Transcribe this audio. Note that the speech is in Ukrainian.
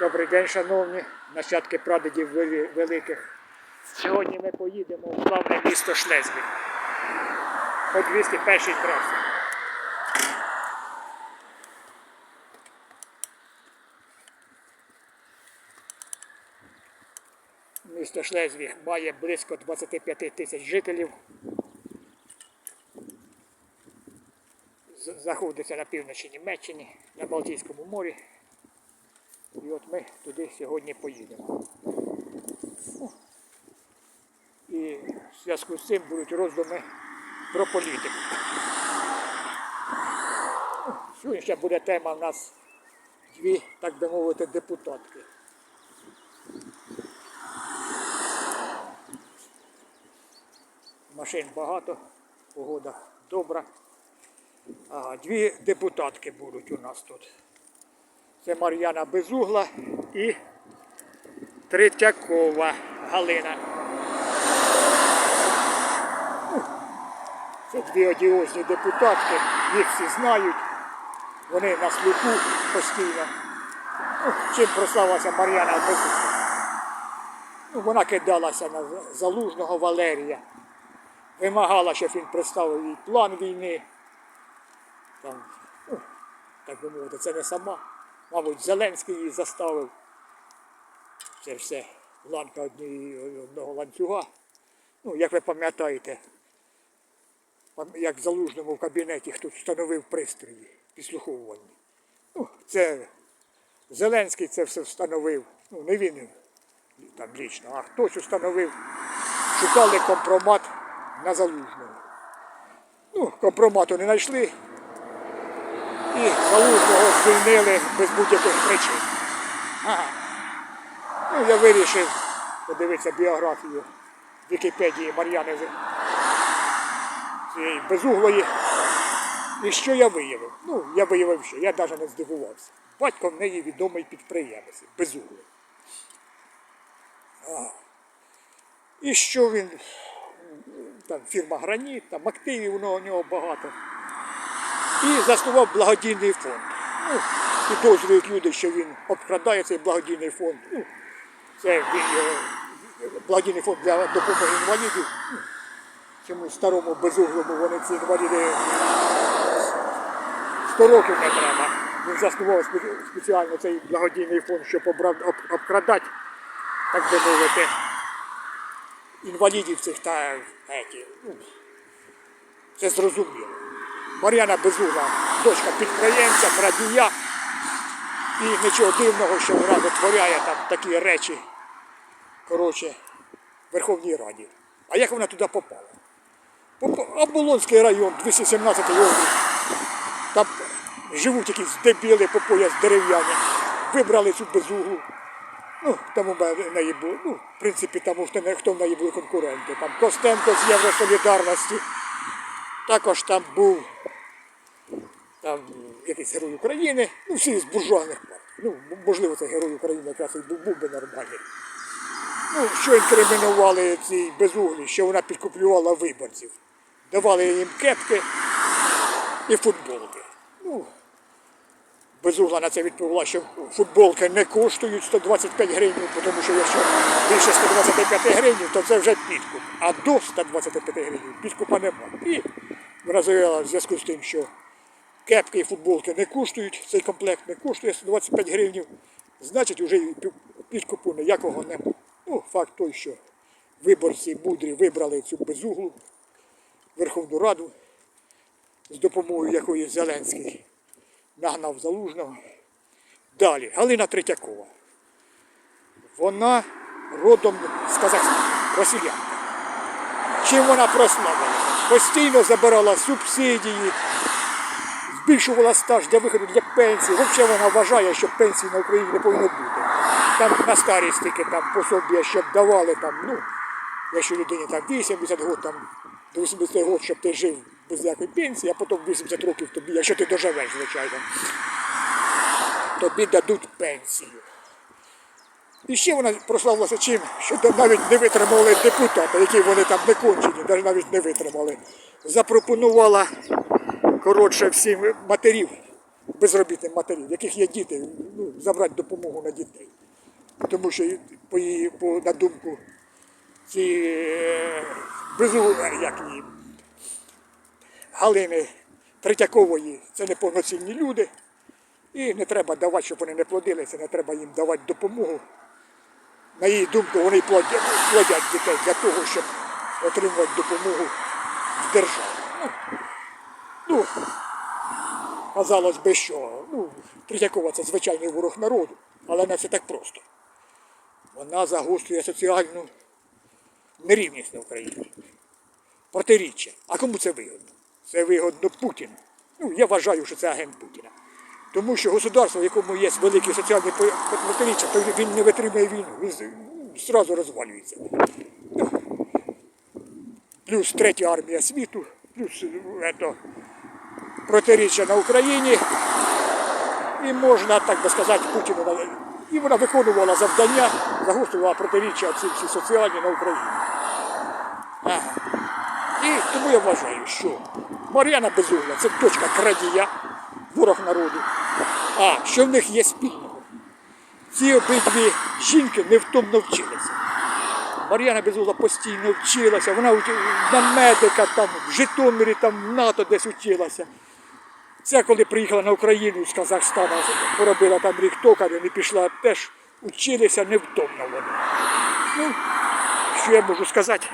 Добрий день, шановні нащадки прадедів великих. Сьогодні ми поїдемо в славне місто Шлезвіг по 201 трасі. Місто Шлезвіг має близько 25 тисяч жителів. З- Знаходиться на півночі Німеччини, на Балтійському морі. І от ми туди сьогодні поїдемо. І в зв'язку з цим будуть роздуми про політику. Сьогодні ще буде тема в нас дві, так би мовити, депутатки. Машин багато, погода добра. Ага, дві депутатки будуть у нас тут. Це Мар'яна Безугла і Третьякова Галина. Ну, Це дві одіозні депутатки, їх всі знають. Вони на слуху постійно. Ну, чим прославилася Мар'яна Безугла? Ну, вона кидалася на залужного Валерія, вимагала, щоб він представив їй план війни. Там, так би мовити, це не сама. Мабуть, Зеленський її заставив. Це все ланка одного ланцюга. Ну, як ви пам'ятаєте, як в залужному в кабінеті хтось встановив пристрої підслуховування. Ну, це Зеленський це все встановив. Ну, не він там лічно, а хтось встановив, шукали компромат на залужному. Ну, компромату не знайшли, і залужного звільнили без будь-яких причин. Ага. Ну, я вирішив подивитися біографію Вікіпедії Мар'яни цієї безуглої. І що я виявив? Ну, я виявив, що я навіть не здивувався. Батько в неї відомий підприємець, безуглий. А. І що він, там фірма Граніт, там активів у нього багато і заснував благодійний фонд. Ну, підозрюють люди, що він обкрадає цей благодійний фонд. Ну, це він, е, благодійний фонд для допомоги інвалідів. Ну, Цьому старому безуглому вони ці інваліди 100 років не треба. Він заснував спеціально цей благодійний фонд, щоб обкрадати, так би мовити, інвалідів цих та ну, це зрозуміло. Мар'яна Безугла, дочка підприємця, крадія. І нічого дивного, що вона витворяє там такі речі. Коротше, в Верховній Раді. А як вона туди попала? Попа- Оболонський район, 217 округ. Там живуть якісь дебіли по пояс дерев'яні. Вибрали цю безуглу. Ну, там у мене- було, ну, в принципі, там хто в неї були конкуренти. Там Костенко з Євросолідарності. Також там був там якийсь герой України, ну всі з буржуазних партій. Ну, можливо, це герой України якраз і був, був би нормальний. Ну, що інкримінували цій безуглі, що вона підкуплювала виборців. Давали їм кепки і футболки. Ну, безугла на це відповіла, що футболки не коштують 125 гривень, тому що якщо більше 125 гривень, то це вже підкуп. А до 125 гривень підкупа немає. І вона в зв'язку з тим, що кепки і футболки не коштують, цей комплект не коштує 125 гривень, значить вже підкупу ніякого немає. Ну, факт той, що виборці мудрі вибрали цю безуглу Верховну Раду, з допомогою якої Зеленський нагнав залужного. Далі, Галина Третьякова. Вона родом з Казахстану, росіянка. Чим вона прославила? Постійно забирала субсидії, збільшувала стаж для виходу для пенсії. Взагалі вона вважає, що пенсії на Україні не повинно бути. Там на старість тільки там пособія, щоб давали там, ну, якщо людині там 80 років, там до 80 років, щоб ти жив без якої пенсії, а потім 80 років тобі, якщо ти доживеш, звичайно, тобі дадуть пенсію. І ще вона прославилася чим, що навіть не витримали депутата, які вони там не кончені, навіть не витримали. Запропонувала коротше всім матерів безробітних матерів, в яких є діти, ну, забрати допомогу на дітей. Тому що по її, по, на думку, ці е, безу, як її, Галини Третьякової це неповноцінні люди. І не треба давати, щоб вони не плодилися, не треба їм давати допомогу. На її думку, вони плодять, плодять дітей для того, щоб отримувати допомогу з держави. Ну, ну казалось би, що ну, Третьякова це звичайний ворог народу, але не все так просто. Вона загострює соціальну нерівність на Україні. Протиріччя. А кому це вигодно? Це вигодно Путіну. Ну, я вважаю, що це агент Путіна. Тому що государство, в якому є великі соціальні протиріччя, то він не витримує війну, він зразу розвалюється. Плюс третя армія світу, плюс ну, ето, протиріччя на Україні. І можна, так би сказати, Путіну. І вона виконувала завдання, загострювала протиріччя всі соціальні на Україні. Ага. І тому я вважаю, що Мар'яна Безугла це дочка крадія, ворог народу. А що в них є спільного? Ці обидві жінки не в тому навчилися. Мар'яна Безугла постійно вчилася, вона на медика там, в Житомирі, там в НАТО десь вчилася. Це коли приїхала на Україну з Казахстана, поробила там рік токарем і пішла теж училися невтомно вони. Ну, що я можу сказати?